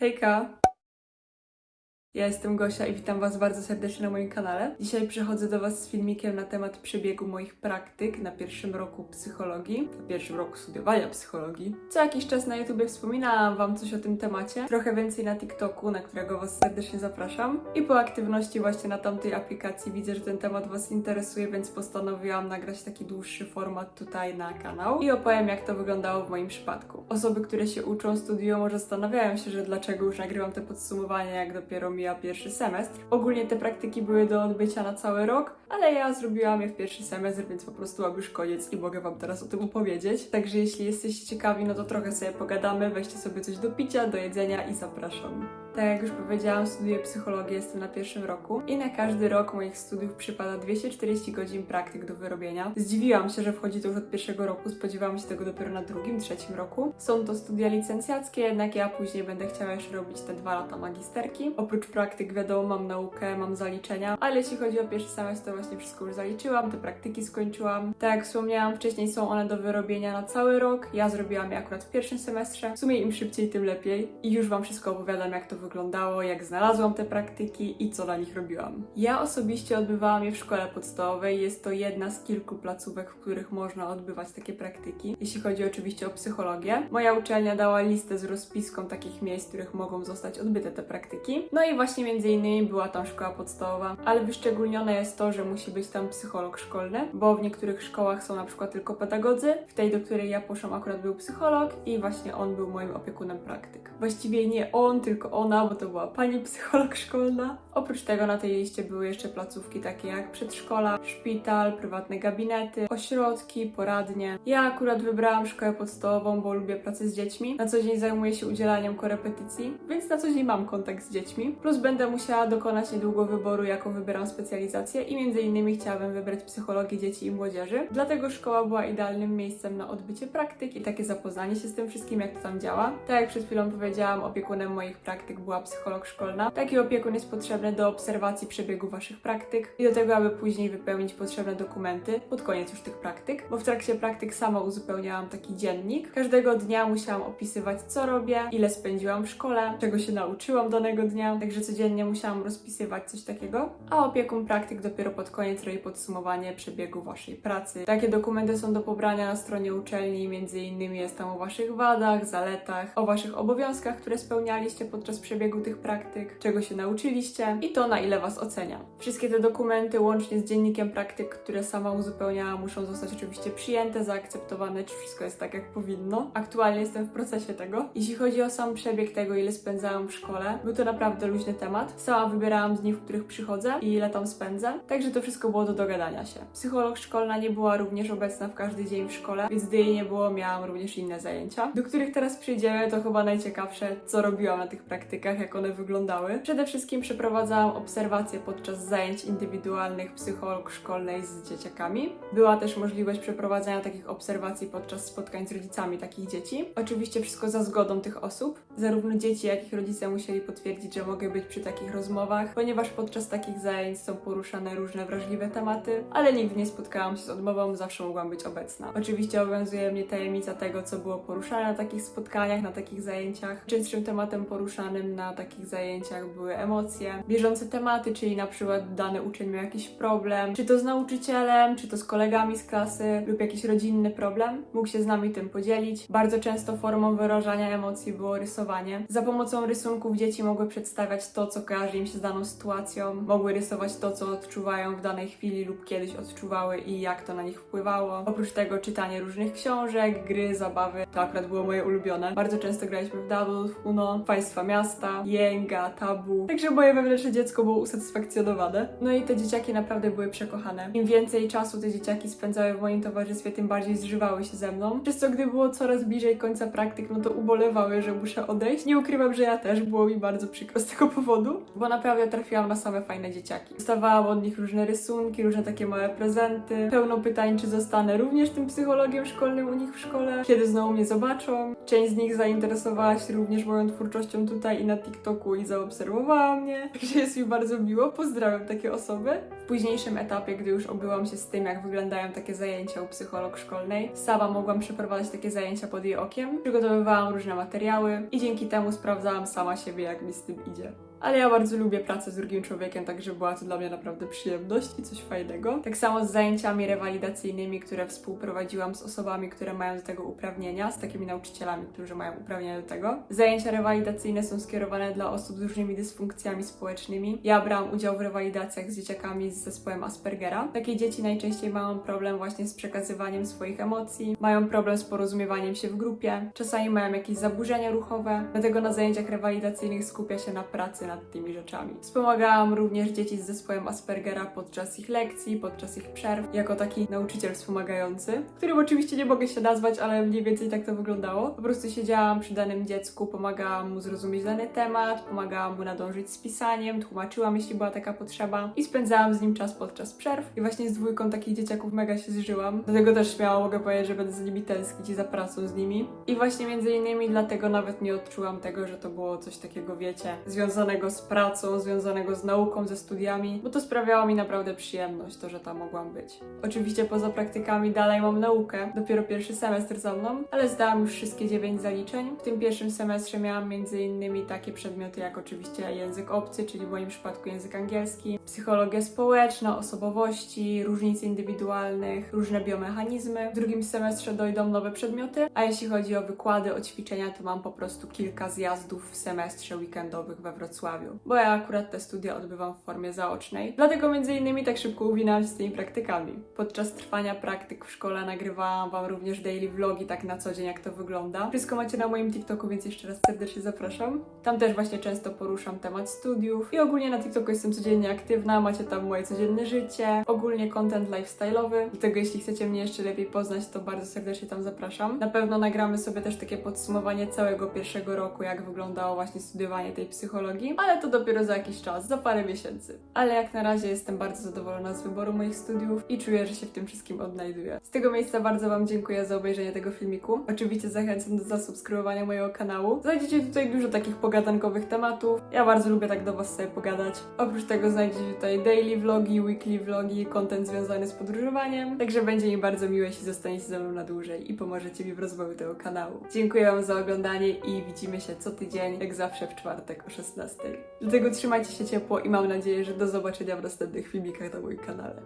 Hey Pekka. Ja jestem Gosia i witam Was bardzo serdecznie na moim kanale. Dzisiaj przychodzę do Was z filmikiem na temat przebiegu moich praktyk na pierwszym roku psychologii, na pierwszym roku studiowania psychologii. Co jakiś czas na YouTubie wspominałam Wam coś o tym temacie, trochę więcej na TikToku, na którego Was serdecznie zapraszam. I po aktywności właśnie na tamtej aplikacji widzę, że ten temat Was interesuje, więc postanowiłam nagrać taki dłuższy format tutaj na kanał i opowiem, jak to wyglądało w moim przypadku. Osoby, które się uczą, studiują, może zastanawiają się, że dlaczego już nagrywam te podsumowania, jak dopiero mija pierwszy semestr. Ogólnie te praktyki były do odbycia na cały rok, ale ja zrobiłam je w pierwszy semestr, więc po prostu mam już koniec i mogę Wam teraz o tym opowiedzieć. Także jeśli jesteście ciekawi, no to trochę sobie pogadamy, weźcie sobie coś do picia, do jedzenia i zapraszam. Tak jak już powiedziałam, studiuję psychologię, jestem na pierwszym roku i na każdy rok moich studiów przypada 240 godzin praktyk do wyrobienia. Zdziwiłam się, że wchodzi to już od pierwszego roku, spodziewałam się tego dopiero na drugim, trzecim roku. Są to studia licencjackie, jednak ja później będę chciała jeszcze robić te dwa lata magisterki. Oprócz praktyk, wiadomo, mam naukę, mam zaliczenia, ale jeśli chodzi o pierwszy semestr, to właśnie wszystko już zaliczyłam, te praktyki skończyłam. Tak jak wspomniałam wcześniej, są one do wyrobienia na cały rok. Ja zrobiłam je akurat w pierwszym semestrze. W sumie im szybciej, tym lepiej. I już Wam wszystko opowiadam, jak to wyglądało, jak znalazłam te praktyki i co na nich robiłam. Ja osobiście odbywałam je w szkole podstawowej. Jest to jedna z kilku placówek, w których można odbywać takie praktyki. Jeśli chodzi oczywiście o psychologię. Moja uczelnia dała listę z rozpiską takich miejsc, w których mogą zostać odbyte te praktyki. No i właśnie między innymi była tam szkoła podstawowa, ale wyszczególnione jest to, że musi być tam psycholog szkolny, bo w niektórych szkołach są na przykład tylko pedagodzy. W tej, do której ja poszłam, akurat był psycholog i właśnie on był moim opiekunem praktyk. Właściwie nie on, tylko ona, bo to była pani psycholog szkolna. Oprócz tego na tej liście były jeszcze placówki takie jak przedszkola, szpital, prywatne gabinety, ośrodki, poradnie. Ja akurat wybrałam szkołę podstawową, bo lubię pracę z dziećmi. Na co dzień zajmuję się udzielaniem korepetycji, więc na co dzień mam kontakt z dziećmi. Plus będę musiała dokonać niedługo wyboru, jaką wybieram specjalizację i między innymi chciałabym wybrać psychologię dzieci i młodzieży. Dlatego szkoła była idealnym miejscem na odbycie praktyk i takie zapoznanie się z tym wszystkim, jak to tam działa. Tak jak przed chwilą powiedziałam, opiekunem moich praktyk była psycholog szkolna. Taki opiekun jest potrzebny do obserwacji przebiegu waszych praktyk i do tego, aby później wypełnić potrzebne dokumenty pod koniec już tych praktyk, bo w trakcie praktyk sama uzupełniałam taki dziennik. Każdego dnia musiałam opisywać, co robię, ile spędziłam w szkole, czego się nauczyłam danego dnia, także codziennie musiałam rozpisywać coś takiego, a opiekun praktyk dopiero pod koniec robi podsumowanie przebiegu waszej pracy. Takie dokumenty są do pobrania na stronie uczelni, między innymi jest tam o waszych wadach, zaletach, o waszych obowiązkach, które spełnialiście podczas przebiegu tych praktyk, czego się nauczyliście i to na ile was ocenia. Wszystkie te dokumenty łącznie z dziennikiem praktyk, które sama uzupełniałam, muszą zostać oczywiście przyjęte, zaakceptowane, czy wszystko jest tak jak powinno. Aktualnie jestem w procesie tego. Jeśli chodzi o sam przebieg tego, ile spędzałam w szkole, był to naprawdę luźny temat. Sama wybierałam dni, w których przychodzę i ile tam spędzę, także to wszystko było do dogadania się. Psycholog szkolna nie była również obecna w każdy dzień w szkole, więc gdy jej nie było, miałam również inne zajęcia, do których teraz przyjdziemy, to chyba najciekawsze, co robiłam na tych praktykach, jak one wyglądały. Przede wszystkim przeprowadzałam obserwacje podczas zajęć indywidualnych psycholog szkolnej z dzieciakami. Była też możliwość przeprowadzania takich obserwacji podczas spotkań z rodzicami takich dzieci. Oczywiście wszystko za zgodą tych osób. Zarówno dzieci, jak i rodzice musieli potwierdzić, że mogę być przy takich rozmowach, ponieważ podczas takich zajęć są poruszane różne wrażliwe tematy, ale nigdy nie spotkałam się z odmową, zawsze mogłam być obecna. Oczywiście obowiązuje mnie tajemnica tego, co było poruszane na takich spotkaniach, na takich zajęciach. Częstszym tematem poruszanym na takich zajęciach były emocje, bieżące tematy, czyli na przykład dany uczeń miał jakiś problem, czy to z nauczycielem, czy to z kolegami z klasy, lub jakiś rodzinny problem, mógł się z nami tym podzielić. Bardzo często formą wyrażania emocji było rysowanie. Za pomocą rysunków dzieci mogły przedstawiać to, co kojarzy im się z daną sytuacją, mogły rysować to, co odczuwają w danej chwili lub kiedyś odczuwały i jak to na nich wpływało. Oprócz tego czytanie różnych książek, gry, zabawy, to akurat było moje ulubione. Bardzo często graliśmy w Double, Uno, Państwa Miasta, Jęga, Tabu, także moje wewnętrzne dziecko było usatysfakcjonowane. No i te dzieciaki naprawdę były przekochane. Im więcej czasu te dzieciaki spędzały w moim towarzystwie, tym bardziej zżywały się ze mną. Przez co gdy było coraz bliżej końca praktyk, no to ubolewały, że muszę odejść. Nie ukrywam, że ja też, było mi bardzo przykro z tego powodu, bo naprawdę trafiłam na same fajne dzieciaki. Dostawałam od nich różne rysunki, różne takie małe prezenty, pełno pytań, czy zostanę również tym psychologiem szkolnym u nich w szkole, kiedy znowu mnie zobaczą. Część z nich zainteresowała się również moją twórczością tutaj i na TikToku i zaobserwowała mnie, także jest mi bardzo miło. Pozdrawiam takie osoby. W późniejszym etapie, gdy już obyłam się z tym, jak wyglądają takie zajęcia u psycholog szkolnej, sama mogłam przeprowadzać takie zajęcia pod jej okiem. Przygotowywałam różne materiały i dzięki temu sprawdzałam sama siebie, jak mi z tym idzie. Ale ja bardzo lubię pracę z drugim człowiekiem, także była to dla mnie naprawdę przyjemność i coś fajnego. Tak samo z zajęciami rewalidacyjnymi, które współprowadziłam z osobami, które mają do tego uprawnienia, z takimi nauczycielami, którzy mają uprawnienia do tego. Zajęcia rewalidacyjne są skierowane dla osób z różnymi dysfunkcjami społecznymi. Ja brałam udział w rewalidacjach z dzieciakami z zespołem Aspergera. Takie dzieci najczęściej mają problem właśnie z przekazywaniem swoich emocji, mają problem z porozumiewaniem się w grupie, czasami mają jakieś zaburzenia ruchowe, dlatego na zajęciach rewalidacyjnych skupia się na pracy nad tymi rzeczami. Wspomagałam również dzieci z zespołem Aspergera podczas ich lekcji, podczas ich przerw, jako taki nauczyciel wspomagający, którym oczywiście nie mogę się nazwać, ale mniej więcej tak to wyglądało. Po prostu siedziałam przy danym dziecku, pomagałam mu zrozumieć dany temat, pomagałam mu nadążyć z pisaniem, tłumaczyłam, jeśli była taka potrzeba i spędzałam z nim czas podczas przerw. I właśnie z dwójką takich dzieciaków mega się zżyłam. Dlatego też śmiało mogę powiedzieć, że będę za nimi tęsknić i za pracą z nimi. I właśnie między innymi dlatego nawet nie odczułam tego, że to było coś takiego, wiecie, związanego z pracą, związanego z nauką, ze studiami, bo to sprawiało mi naprawdę przyjemność, to, że tam mogłam być. Oczywiście poza praktykami dalej mam naukę, dopiero pierwszy semestr za mną, ale zdałam już wszystkie dziewięć zaliczeń. W tym pierwszym semestrze miałam innymi takie przedmioty jak oczywiście język obcy, czyli w moim przypadku język angielski, psychologia społeczna, osobowości, różnic indywidualnych, różne biomechanizmy. W drugim semestrze dojdą nowe przedmioty, a jeśli chodzi o wykłady, o ćwiczenia, to mam po prostu kilka zjazdów w semestrze weekendowych we Wrocławiu, bo ja akurat te studia odbywam w formie zaocznej. Dlatego między innymi tak szybko uwinęłam się z tymi praktykami. Podczas trwania praktyk w szkole nagrywałam Wam również daily vlogi, tak na co dzień jak to wygląda. Wszystko macie na moim TikToku, więc jeszcze raz serdecznie zapraszam. Tam też właśnie często poruszam temat studiów i ogólnie na TikToku jestem codziennie aktywna, macie tam moje codzienne życie, ogólnie content lifestyle'owy. Dlatego jeśli chcecie mnie jeszcze lepiej poznać, to bardzo serdecznie tam zapraszam. Na pewno nagramy sobie też takie podsumowanie całego pierwszego roku, jak wyglądało właśnie studiowanie tej psychologii, ale to dopiero za jakiś czas, za parę miesięcy. Ale jak na razie jestem bardzo zadowolona z wyboru moich studiów i czuję, że się w tym wszystkim odnajduję. Z tego miejsca bardzo Wam dziękuję za obejrzenie tego filmiku. Oczywiście zachęcam do zasubskrybowania mojego kanału. Znajdziecie tutaj dużo takich pogadankowych tematów. Ja bardzo lubię tak do Was sobie pogadać. Oprócz tego znajdziecie tutaj daily vlogi, weekly vlogi, content związany z podróżowaniem. Także będzie mi bardzo miłe, jeśli zostaniecie ze mną na dłużej i pomożecie mi w rozwoju tego kanału. Dziękuję Wam za oglądanie i widzimy się co tydzień, jak zawsze w czwartek o 16. Dlatego trzymajcie się ciepło i mam nadzieję, że do zobaczenia w następnych filmikach na moim kanale.